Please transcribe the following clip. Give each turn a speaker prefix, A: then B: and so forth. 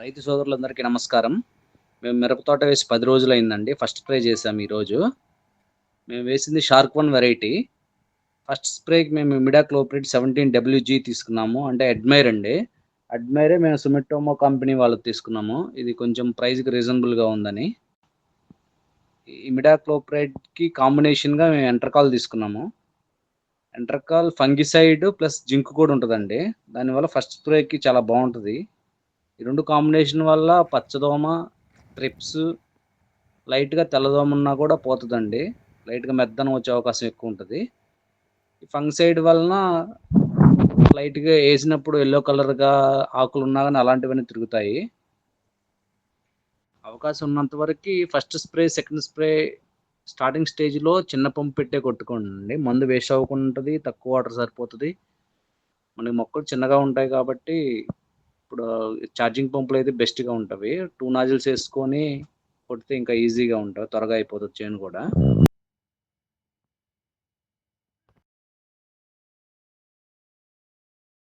A: రైతు సోదరులందరికీ నమస్కారం. మేము మిరప తోట వేసి పది రోజులు అయిందండి ఫస్ట్ స్ప్రే చేసాం ఈరోజు. మేము వేసింది షార్క్ వన్ వెరైటీ. ఫస్ట్ స్ప్రేకి మేము మిడాక్లోప్రిడ్ సెవెంటీన్ డబ్ల్యూజీ తీసుకున్నాము. అంటే అడ్మైర్ అండి. అడ్మైరే మేము సుమిటోమో కంపెనీ వాళ్ళకి తీసుకున్నాము. ఇది కొంచెం ప్రైస్కి రీజనబుల్గా ఉందని. ఈ మిడా క్లోప్రైడ్కి కాంబినేషన్గా మేము ఎంటర్కాల్ తీసుకున్నాము. ఎంట్రకాల్ ఫంగిసైడ్ ప్లస్ జింక్ కూడా ఉంటుందండి. దానివల్ల ఫస్ట్ స్ప్రేకి చాలా బాగుంటుంది. ఈ రెండు కాంబినేషన్ వల్ల పచ్చదోమ ట్రిప్స్ లైట్గా తెల్లదోమ ఉన్నా కూడా పోతుందండి. లైట్గా మెద్దనం వచ్చే అవకాశం ఎక్కువ ఉంటుంది. ఈ ఫంగిసైడ్ వలన లైట్గా వేసినప్పుడు ఎల్లో కలర్గా ఆకులు ఉన్నా కానీ అలాంటివన్నీ తిరుగుతాయి. అవకాశం ఉన్నంత వరకు first spray second spray starting స్టేజ్లో చిన్న పంపు పెట్టే కొట్టుకోండి. మందు వేస్ట్ అవ్వకుండా ఉంటుంది తక్కువ వాటర్ సరిపోతుంది. మనకి మొక్కలు చిన్నగా ఉంటాయి కాబట్టి ఇప్పుడు ఛార్జింగ్ పంపులు అయితే బెస్ట్గా ఉంటవి టూ నాజిల్స్ వేసుకొని కొడితే ఇంకా ఈజీగా ఉంటుంది త్వరగా అయిపోతుంది చేను కూడా.